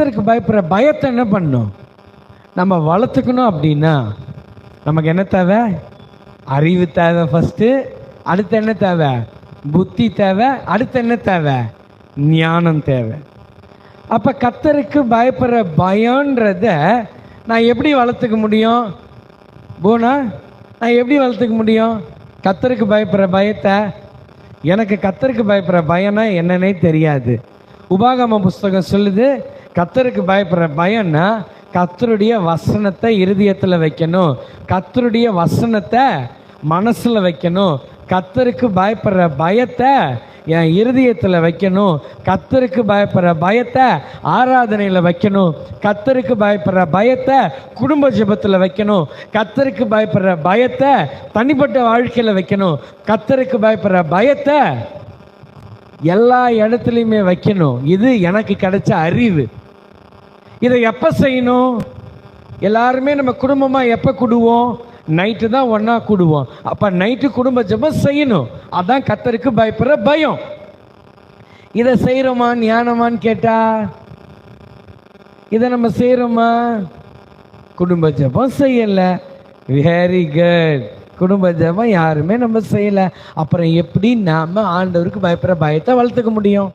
கத்தருக்கு பயப்படுற பயத்தை என்ன பண்ணும்? நம்ம வளர்த்துக்கணும் அப்படின்னா நமக்கு என்ன தேவை? அறிவு தேவை ஃபஸ்ட்டு அடுத்து என்ன தேவை? புத்தி தேவை. அடுத்து என்ன தேவை? ஞானம் தேவை. அப்போ கத்தருக்கு பயப்படுற பயன்றத நான் எப்படி வளர்த்துக்க முடியும்? போனா நான் எப்படி வளர்த்துக்க முடியும்? கத்தருக்கு பயப்படுற பயத்தை எனக்கு கத்தருக்கு பயப்படுற பயனா என்னன்னே தெரியாது. உபாகம புஸ்தகம் சொல்லுது கத்தருக்கு பயப்படுற பயம்னா கத்தருடைய வசனத்தை இருதயத்தில் வைக்கணும். கத்தருடைய வசனத்தை மனசில் வைக்கணும். கத்தருக்கு பயப்படுற பயத்தை என் இருதயத்தில் வைக்கணும். கத்தருக்கு பயப்படுற பயத்தை ஆராதனையில் வைக்கணும். கத்தருக்கு பயப்படுற பயத்தை குடும்ப ஜபத்தில் வைக்கணும். கத்தருக்கு பயப்படுற பயத்தை தனிப்பட்ட வாழ்க்கையில் வைக்கணும். கத்தருக்கு பயப்படுற பயத்தை எல்லா இடத்துலையுமே வைக்கணும். இது எனக்கு கிடைச்ச அறிவு. இதை எப்போ செய்யணும்? எல்லாருமே நம்ம குடும்பமாக எப்போ கூடுவோம்? நைட்டு தான் ஒன்றா கூடுவோம். அப்போ நைட்டு குடும்ப ஜபம் செய்யணும். அதான் கத்தருக்கு பயப்படுற பயம். இதை செய்கிறோமா ஞானமான்னு கேட்டா இதை நம்ம செய்கிறோமா குடும்ப ஜெபம் செய்யலை. வெரி குட் குடும்ப ஜபம் யாருமே நம்ம செய்யலை. அப்புறம் எப்படி நாம் ஆண்டவருக்கு பயப்படுற பயத்தை வளர்த்துக்க முடியும்?